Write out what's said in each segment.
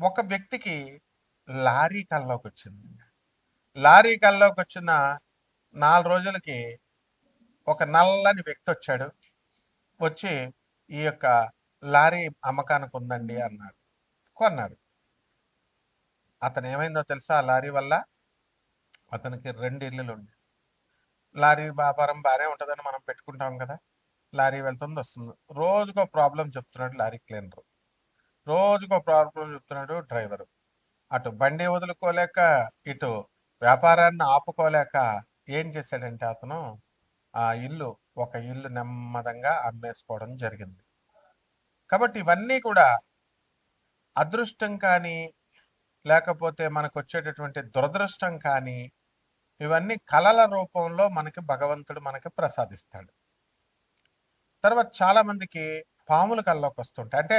ఒక వ్యక్తికి లారీ కల్లోకి వచ్చింది లారీ కల్లోకి వచ్చిన నాలుగు రోజులకి ఒక నల్లని వ్యక్తి వచ్చాడు. వచ్చి ఈ యొక్క లారీ అమ్మకానికి ఉందండి అన్నాడు. కొన్నాడు. అతను ఏమైందో తెలుసా? ఆ లారీ వల్ల అతనికి రెండు ఇల్లులు ఉండే లారీ వ్యాపారం బాగానే ఉంటుందని మనం పెట్టుకుంటాం కదా? లారీ వెళ్తుంది వస్తుంది. రోజుకో ప్రాబ్లం చెప్తున్నాడు లారీ క్లీనరు. రోజుకో ప్రాబ్లం చెప్తున్నాడు డ్రైవర్. అటు బండి వదులుకోలేక ఇటు వ్యాపారాన్ని ఆపుకోలేక ఏం చేశాడంటే అతను ఆ ఇల్లు ఒక ఇల్లు నెమ్మదంగా అమ్మేసుకోవడం జరిగింది. కాబట్టి ఇవన్నీ కూడా అదృష్టం కానీ లేకపోతే మనకు వచ్చేటటువంటి దురదృష్టం కానీ ఇవన్నీ కళల రూపంలో మనకి భగవంతుడు మనకి ప్రసాదిస్తాడు. తర్వాత చాలామందికి పాములు కల్లోకి వస్తుంటాయి. అంటే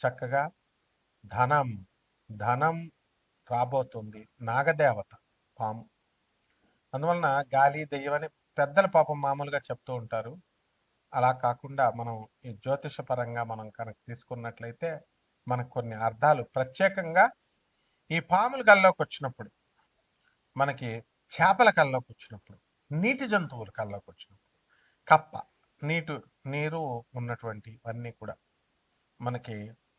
చక్కగా ధనం ధనం రాబోతుంది. నాగదేవత పాము. అందువలన గాలి దెయ్యమని పెద్దల పాపం మామూలుగా చెప్తూ ఉంటారు. అలా కాకుండా మనం ఈ జ్యోతిషపరంగా మనం కనుక తీసుకున్నట్లయితే మనకు కొన్ని అర్థాలు. ప్రత్యేకంగా ఈ పాముల కల్లోకి వచ్చినప్పుడు మనకి చేపల కల్లోకి వచ్చినప్పుడు నీటి జంతువుల కల్లోకి వచ్చినప్పుడు కప్ప నీటు నీరు ఉన్నటువంటివన్నీ కూడా మనకి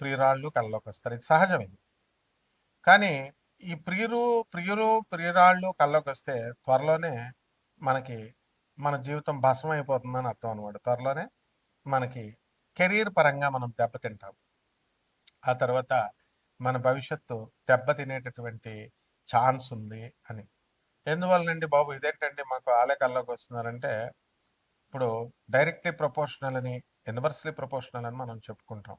ప్రియురాళ్ళు కళ్ళలోకి వస్తారు ఇది సహజం ఇది కానీ ఈ ప్రియులు ప్రియులు ప్రియురాళ్ళు కళ్ళలోకి వస్తే త్వరలోనే మనకి మన జీవితం భస్మం అయిపోతుందని అర్థం అనమాట త్వరలోనే మనకి కెరీర్ పరంగా మనం దెబ్బతింటాం. ఆ తర్వాత మన భవిష్యత్తు దెబ్బతినేటటువంటి ఛాన్స్ ఉంది అని. ఎందువల్లనండి బాబు? ఇదేంటండి మాకు ఆలే కల్లోకి వస్తున్నారంటే ఇప్పుడు డైరెక్ట్లీ ప్రపోర్షనల్ అని ఇన్వర్స్లీ ప్రపోర్షనల్ అని మనం చెప్పుకుంటాం.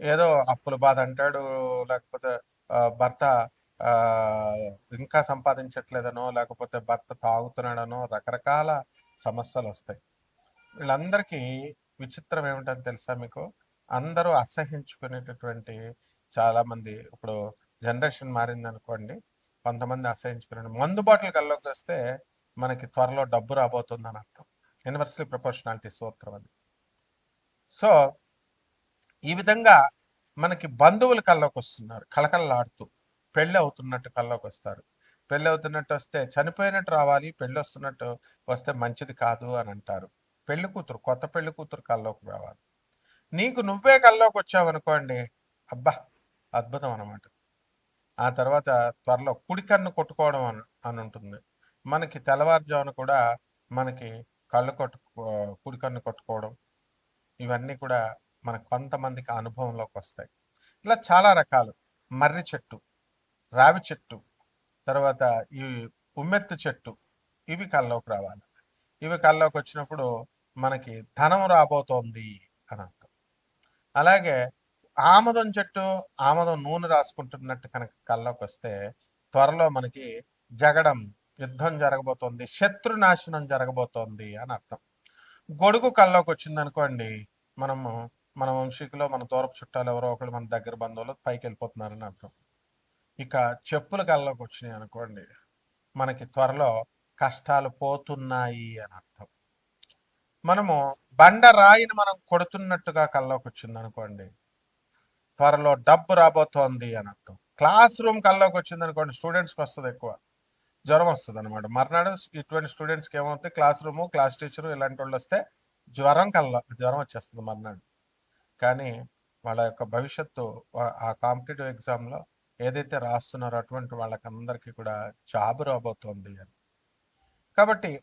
ఏదో అప్పుల బాధ అంటాడు లేకపోతే భర్త ఇంకా సంపాదించట్లేదనో లేకపోతే భర్త తాగుతున్నాడనో రకరకాల సమస్యలు వస్తాయి వీళ్ళందరికీ విచిత్రం ఏమిటని తెలుసా మీకు? అందరూ అసహించుకునేటటువంటి చాలామంది ఇప్పుడు జనరేషన్ మారింది అనుకోండి కొంతమంది అసహించుకునే మందు బాటిల్ కల్లోకి వస్తే మనకి త్వరలో డబ్బు రాబోతుంది అని అర్థం యూనివర్సల్ ప్రపోర్షనాలిటీ సూత్రం అది. సో ఈ విధంగా మనకి బంధువులు కల్లోకి వస్తున్నారు కళకళలాడుతూ పెళ్ళి అవుతున్నట్టు కల్లోకి వస్తారు పెళ్ళి అవుతున్నట్టు వస్తే చనిపోయినట్టు రావాలి పెళ్ళి వస్తున్నట్టు వస్తే మంచిది కాదు అని అంటారు. పెళ్ళి కూతురు కొత్త పెళ్ళి కూతురు కల్లోకి రావాలి. నీకు నువ్వే కల్లోకి వచ్చావు అనుకోండి అబ్బా అద్భుతం అనమాట ఆ తర్వాత త్వరలో కుడి కన్ను కొట్టుకోవడం అని అని ఉంటుంది మనకి తెల్లవారుజామున కూడా మనకి కళ్ళు కొట్టు కుడి కన్ను కొట్టుకోవడం ఇవన్నీ కూడా మన కొంతమందికి అనుభవంలోకి వస్తాయి ఇలా చాలా రకాలు. మర్రి చెట్టు రావి చెట్టు తర్వాత ఈ ఉమ్మెత్తు చెట్టు ఇవి కల్లోకి రావాలి. ఇవి కల్లోకి వచ్చినప్పుడు మనకి ధనం రాబోతోంది అని అర్థం. అలాగే ఆమదం చెట్టు ఆమదం నూనె రాసుకుంటున్నట్టు కనుక కల్లోకి వస్తే త్వరలో మనకి జగడం యుద్ధం జరగబోతోంది శత్రునాశనం జరగబోతోంది అని అర్థం. గొడుగు కల్లోకి వచ్చిందనుకోండి మనము మన వంశీకులో మన దూరపు చుట్టాలు ఎవరో ఒకరు మన దగ్గర బంధువులు పైకి వెళ్ళిపోతున్నారని అర్థం. ఇక చెప్పులు కళ్ళలోకి వచ్చినాయి అనుకోండి మనకి త్వరలో కష్టాలు పోతున్నాయి అని అర్థం. మనము బండ రాయిని మనం కొడుతున్నట్టుగా కళ్ళలోకి వచ్చింది అనుకోండి త్వరలో డబ్బు రాబోతోంది అని అర్థం. క్లాస్ రూమ్ కళ్ళలోకి వచ్చింది అనుకోండి స్టూడెంట్స్కి వస్తుంది ఎక్కువ జ్వరం వస్తుంది అనమాట మర్నాడు ఇటువంటి స్టూడెంట్స్కి ఏమవుతుంది క్లాస్ రూము క్లాస్ టీచరు ఇలాంటి వాళ్ళు వస్తే జ్వరం కళ్ళ జ్వరం వచ్చేస్తుంది మర్నాడు. కానీ వాళ్ళ యొక్క భవిష్యత్తు ఆ- కాంపిటేటివ్ ఎగ్జామ్లో ఏదైతే రాస్తున్నారో అటువంటి వాళ్ళకందరికీ కూడా జాబ్ రాబోతోంది అని. కాబట్టి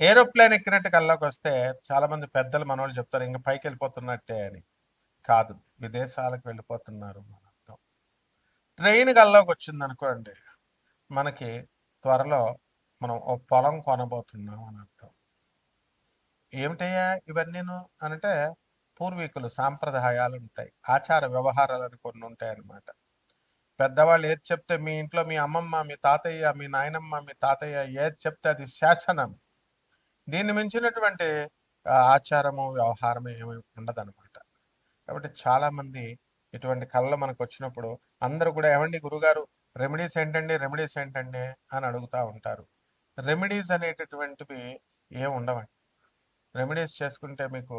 ఏరోప్లేన్ ఎక్కినట్టు కల్లోకి వస్తే చాలామంది పెద్దలు మనోళ్ళు చెప్తారు ఇంకా పైకి వెళ్ళిపోతున్నట్టే అని. కాదు విదేశాలకు వెళ్ళిపోతున్నారు మన అర్థం. ట్రైన్ కల్లోకి వచ్చింది అనుకోండి మనకి త్వరలో మనం ఓ పొలం కొనబోతున్నాం అని అర్థం. ఏమిటయ్యా ఇవన్నీను? అంటే పూర్వీకులు సాంప్రదాయాలు ఉంటాయి ఆచార వ్యవహారాలు అని కొన్ని ఉంటాయి అన్నమాట పెద్దవాళ్ళు ఏది చెప్తే మీ ఇంట్లో మీ అమ్మమ్మ మీ తాతయ్య మీ నాయనమ్మ మీ తాతయ్య ఏది చెప్తే అది శాసనం. దీన్ని మించినటువంటి ఆచారము వ్యవహారం ఏమి ఉండదన్నమాట. కాబట్టి చాలామంది ఇటువంటి కళలు మనకు వచ్చినప్పుడు అందరూ కూడా ఏమండి గురుగారు రెమెడీస్ ఏంటండి రెమెడీస్ ఏంటండి అని అడుగుతూ ఉంటారు. రెమెడీస్ అనేటటువంటివి ఏమి ఉండవండి. రెమెడీస్ చేసుకుంటే మీకు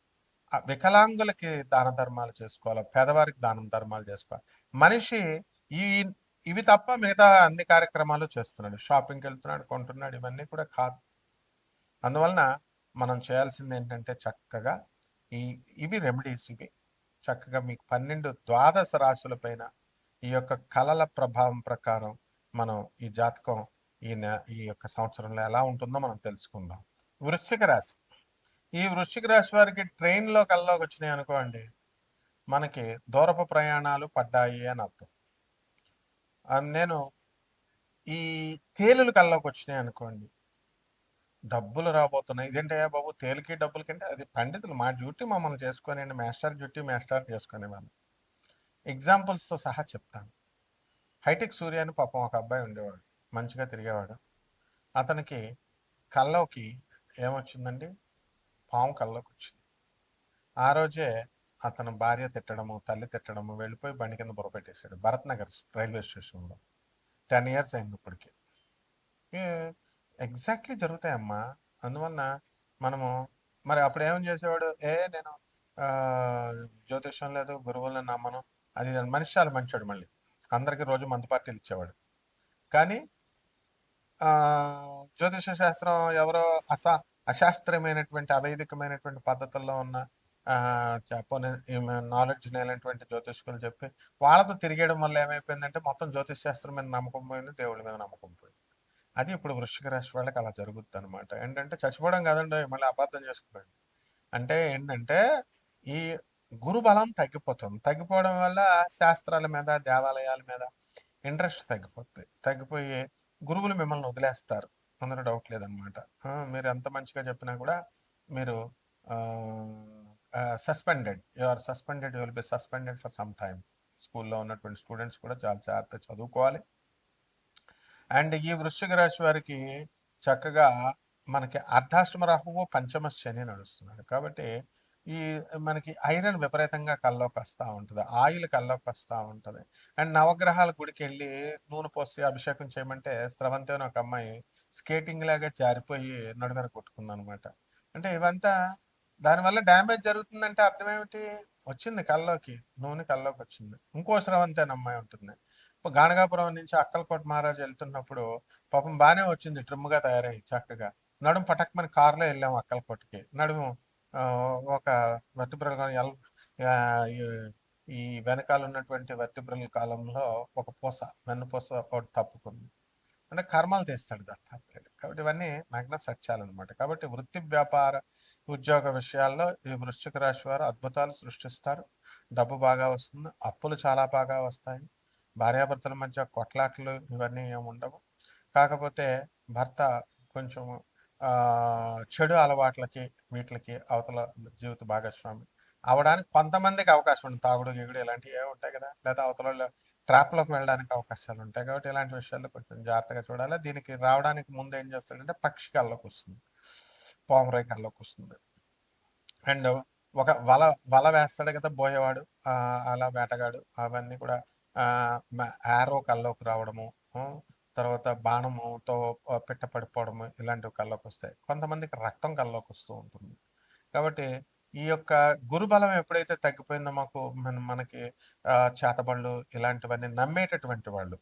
వికలాంగులకి దాన ధర్మాలు చేసుకోవాలి? పేదవారికి దానం ధర్మాలు చేసుకోవాలి? మనిషి ఈ ఇవి తప్ప మిగతా అన్ని కార్యక్రమాలు చేస్తున్నాడు. షాపింగ్కి వెళ్తున్నాడు కొంటున్నాడు ఇవన్నీ కూడా కాదు. అందువలన మనం చేయాల్సింది ఏంటంటే చక్కగా ఈ ఇవి రెమెడీస్ ఇవి. చక్కగా మీకు పన్నెండు ద్వాదశ రాశుల పైన ఈ యొక్క కళల ప్రభావం ప్రకారం మనం ఈ జాతకం ఈ నె- ఈ యొక్క సంవత్సరంలో ఎలా ఉంటుందో మనం తెలుసుకుందాం. వృశ్చిక రాశి. ఈ వృశ్చిక రాశి వారికి ట్రైన్లో కల్లోకి వచ్చినాయి అనుకోండి మనకి దూరపు ప్రయాణాలు పడ్డాయి అని అర్థం. నేను ఈ తేలులు కల్లోకి వచ్చినాయి అనుకోండి డబ్బులు రాబోతున్నాయి. ఇదేంటయ్యా బాబు తేలికి డబ్బుల కంటే అది పండితులు మా డ్యూటీ మమ్మల్ని చేసుకొని మాస్టర్ డ్యూటీ మాస్టర్ చేసుకునే వాళ్ళు ఎగ్జాంపుల్స్తో సహా చెప్తాను. హైటెక్ సూర్య అని పాపం ఒక అబ్బాయి ఉండేవాడు మంచిగా తిరిగేవాడు. అతనికి కల్లోకి ఏమొచ్చిందండి? పాము కళ్ళలోకి వచ్చింది ఆ రోజే అతను భార్య తిట్టడము తల్లి తిట్టడము వెళ్ళిపోయి బండి కింద బుర్రపెట్టేశాడు. భరత్ నగర్ రైల్వే స్టేషన్లో. టెన్ ఇయర్స్ అయింది ఇప్పటికి. ఎగ్జాక్ట్లీ జరుగుతాయమ్మా. అందువలన మనము మరి అప్పుడు ఏమని చేసేవాడు? ఏ నేను జ్యోతిష్యం లేదు గురువులను నమ్మను అది మనిషి చాలా మంచివాడు మళ్ళీ. అందరికీ రోజు మందు పార్టీలు ఇచ్చేవాడు. కానీ జ్యోతిష శాస్త్రం ఎవరో అసా అశాస్త్రీయమైనటువంటి అవైదికమైనటువంటి పద్ధతుల్లో ఉన్న చెప్పని నాలెడ్జ్ లేనటువంటి జ్యోతిష్కులు చెప్పి వాళ్ళతో తిరిగేయడం వల్ల ఏమైపోయిందంటే మొత్తం జ్యోతిష్ శాస్త్రం మీద నమ్మకం పోయింది దేవుడి మీద నమ్మకం పోయింది. అది ఇప్పుడు వృశ్చిక రాశి వాళ్ళకి అలా జరుగుతుంది అనమాట ఏంటంటే చచ్చిపోవడం కాదండి మళ్ళీ అబద్ధం చేసుకోండి అంటే ఏంటంటే ఈ గురు బలం తగ్గిపోతుంది. తగ్గిపోవడం వల్ల శాస్త్రాల మీద దేవాలయాల మీద ఇంట్రెస్ట్ తగ్గిపోతుంది తగ్గిపోయి గురువులు మిమ్మల్ని వదిలేస్తారు. అందులో డౌట్ లేదనమాట. మీరు ఎంత మంచిగా చెప్పినా కూడా మీరు suspended you are suspended you will be suspended for some time స్కూల్లో ఉన్నటువంటి స్టూడెంట్స్ కూడా చాలా జాగ్రత్త చదువుకోవాలి. అండ్ ఈ వృశ్చిక రాశి వారికి చక్కగా మనకి అర్ధాష్టమ రాహువు పంచమ శని నడుస్తున్నాడు. కాబట్టి ఈ మనకి ఐరన్ విపరీతంగా కల్లోకి వస్తూ ఉంటుంది. ఆయిల్ కల్లోకి వస్తూ ఉంటుంది. అండ్ నవగ్రహాల గుడికి వెళ్ళి నూనె పోసి అభిషేకం చేయమంటే స్రవంతి అని ఒక అమ్మాయి స్కేటింగ్ లాగా జారిపోయి నడుమర కొట్టుకుంది అనమాట అంటే ఇవంతా దానివల్ల డ్యామేజ్ జరుగుతుందంటే అర్థం ఏమిటి వచ్చింది కల్లోకి నూనె కల్లోకి వచ్చింది. ఇంకో స్రవంతి అని అమ్మాయి ఉంటుంది. ఇప్పుడు గాణగాపురం నుంచి అక్కలకోట మహారాజు వెళ్తున్నప్పుడు పాపం బాగానే వచ్చింది ట్రిమ్గా తయారై చక్కగా. నడుము పటక్మని కారులో వెళ్ళాము అక్కలకోటకి. నడుము ఒక వర్టిబ్రల్ ఎల్ ఈ- ఈ వెనకాల ఉన్నటువంటి వర్టిబ్రల్ కాలంలో ఒక పూస వెన్నుపూస ఒకటి తప్పుకుంది. అంటే కర్మలు తీస్తాడు దత్తాత్రేయుడు. కాబట్టి ఇవన్నీ నగ్న సత్యాలు అనమాట కాబట్టి వృత్తి వ్యాపార ఉద్యోగ విషయాల్లో ఈ వృశ్చిక రాశి వారు అద్భుతాలు సృష్టిస్తారు. డబ్బు బాగా వస్తుంది అప్పులు చాలా బాగా వస్తాయి. భార్యాభర్తల మధ్య కొట్లాట్లు ఇవన్నీ ఏమి ఉండవు. కాకపోతే భర్త కొంచెం చెడు అలవాట్లకి వీటికి అవతల జీవిత భాగస్వామి అవడానికి కొంతమందికి అవకాశం ఉంది తాగుడు గిగుడు ఇలాంటివి ఏమి ఉంటాయి కదా? లేదా అవతల ట్రాప్లోకి వెళ్ళడానికి అవకాశాలు ఉంటాయి కాబట్టి ఇలాంటి విషయాల్లో కొంచెం జాగ్రత్తగా చూడాలి. దీనికి రావడానికి ముందు ఏం చేస్తాడంటే పక్షి కల్లోకి వస్తుంది. పామురాయి కల్లోకి వస్తుంది. అండ్ ఒక వల వల వేస్తాడు కదా బోయేవాడు. అలా వేటగాడు. అవన్నీ కూడా యారో కల్లోకి రావడము తర్వాత బాణముతో ఆ, పిట్ట పడిపోవడము ఇలాంటివి కల్లోకి వస్తాయి. కొంతమందికి రక్తం కల్లోకి వస్తూ ఉంటుంది. కాబట్టి ఈ యొక్క గురుబలం ఎప్పుడైతే తగ్గిపోయిందో మాకు మన మనకి చేతబళ్ళు ఇలాంటివన్నీ నమ్మేటటువంటి వాళ్ళు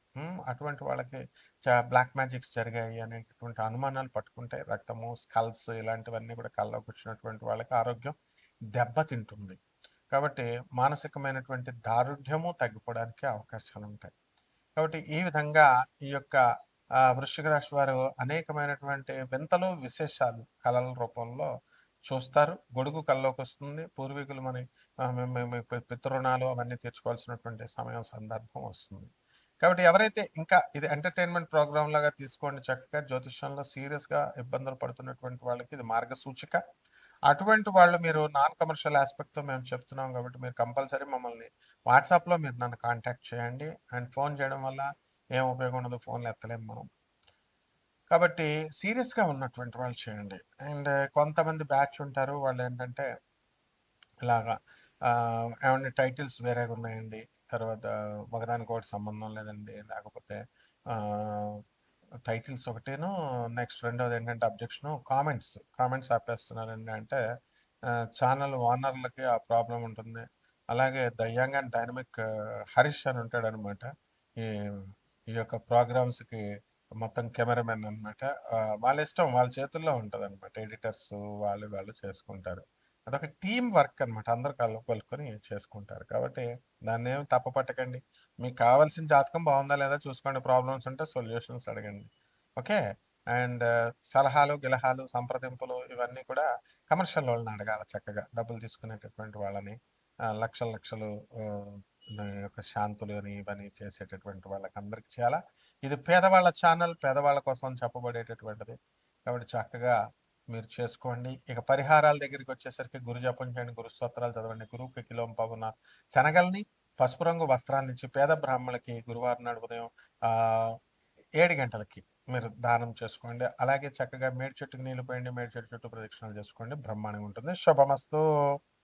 అటువంటి వాళ్ళకి బ్లాక్ మ్యాజిక్స్ జరిగాయి అనేటటువంటి అనుమానాలు పట్టుకుంటే రక్తము స్కల్స్ ఇలాంటివన్నీ కూడా కళ్ళలోకి వచ్చినటువంటి వాళ్ళకి ఆరోగ్యం దెబ్బతింటుంది కాబట్టి మానసికమైనటువంటి దారుఢ్యము తగ్గిపోవడానికి అవకాశాలు ఉంటాయి. కాబట్టి ఈ విధంగా ఈ యొక్క ఆ, వృశ్చిక రాశి వారు అనేకమైనటువంటి వింతలు విశేషాలు కళల రూపంలో చూస్తారు. గొడుగు కల్లోకి వస్తుంది పూర్వీకులు మన మేము- పితృణాలు అవన్నీ తీర్చుకోవాల్సినటువంటి సమయం సందర్భం వస్తుంది. కాబట్టి ఎవరైతే ఇంకా ఇది ఎంటర్టైన్మెంట్ ప్రోగ్రామ్ లాగా తీసుకోండి చక్కగా జ్యోతిష్యంలో సీరియస్గా ఇబ్బందులు పడుతున్నటువంటి వాళ్ళకి ఇది మార్గసూచిక. అటువంటి వాళ్ళు మీరు నాన్ కమర్షియల్ ఆస్పెక్ట్తో మేము చెప్తున్నాం కాబట్టి మీరు కంపల్సరీ మమ్మల్ని వాట్సాప్లో మీరు నన్ను కాంటాక్ట్ చేయండి. అండ్ ఫోన్ చేయడం వల్ల ఏం ఉపయోగం ఉండదు ఫోన్లు ఎత్తలేము మనం. కాబట్టి సీరియస్గా ఉన్నటువంటి వాళ్ళు చేయండి. అండ్ కొంతమంది బ్యాచ్ ఉంటారు వాళ్ళు ఏంటంటే ఇలాగా ఆ, ఏమంటే టైటిల్స్ వేరేగా ఉన్నాయండి. తర్వాత ఒకదానికి ఒకటి సంబంధం లేదండి. లేకపోతే టైటిల్స్ ఒకటేను నెక్స్ట్ రెండోది ఏంటంటే అబ్జెక్షన్ కామెంట్స్. కామెంట్స్ ఆపేస్తున్నారండి. అంటే ఛానల్ ఓనర్లకి ఆ ప్రాబ్లం ఉంటుంది. అలాగే దయ్యాంగ్ అండ్ డైనమిక్ హరీష్ అని ఉంటాడనమాట. ఈ ఈ యొక్క ప్రోగ్రామ్స్కి మొత్తం కెమెరామెన్ అనమాట వాళ్ళ ఇష్టం వాళ్ళ చేతుల్లో ఉంటుంది అనమాట ఎడిటర్స్ వాళ్ళు వాళ్ళు చేసుకుంటారు. అదొక టీం వర్క్ అనమాట అందరు కలుపుకొని చేసుకుంటారు. కాబట్టి దాన్ని ఏం తప్ప పట్టకండి. మీకు కావాల్సిన జాతకం బాగుందా లేదా చూసుకోండి. ప్రాబ్లమ్స్ ఉంటే సొల్యూషన్స్ అడగండి. ఓకే? అండ్ సలహాలు గిలహాలు సంప్రదింపులు ఇవన్నీ కూడా కమర్షియల్ వాళ్ళని అడగాలి చక్కగా. డబ్బులు తీసుకునేటటువంటి వాళ్ళని లక్షల లక్షలు యొక్క శాంతులు అని ఇవన్నీ చేసేటటువంటి వాళ్ళకి అందరికి చేయాలా? ఇది పేదవాళ్ళ ఛానల్ పేదవాళ్ళ కోసం చెప్పబడేటటువంటిది. కాబట్టి చక్కగా మీరు చేసుకోండి. ఇక పరిహారాల దగ్గరికి వచ్చేసరికి గురు జపం చేయండి గురు స్తోత్రాలు చదవండి గురువుకి కిలోం పగున శనగల్ని పసుపు రంగు వస్త్రాన్ని ఇచ్చి పేద బ్రాహ్మణులకి గురువారం నాడు ఉదయం ఏడు గంటలకి మీరు దానం చేసుకోండి. అలాగే చక్కగా మేడి చెట్టుకు నీళ్ళు పోయండి మేడి చెట్టు చుట్టూ ప్రదక్షిణాలు చేసుకోండి. బ్రహ్మాండంగా ఉంటుంది. శుభమస్తు.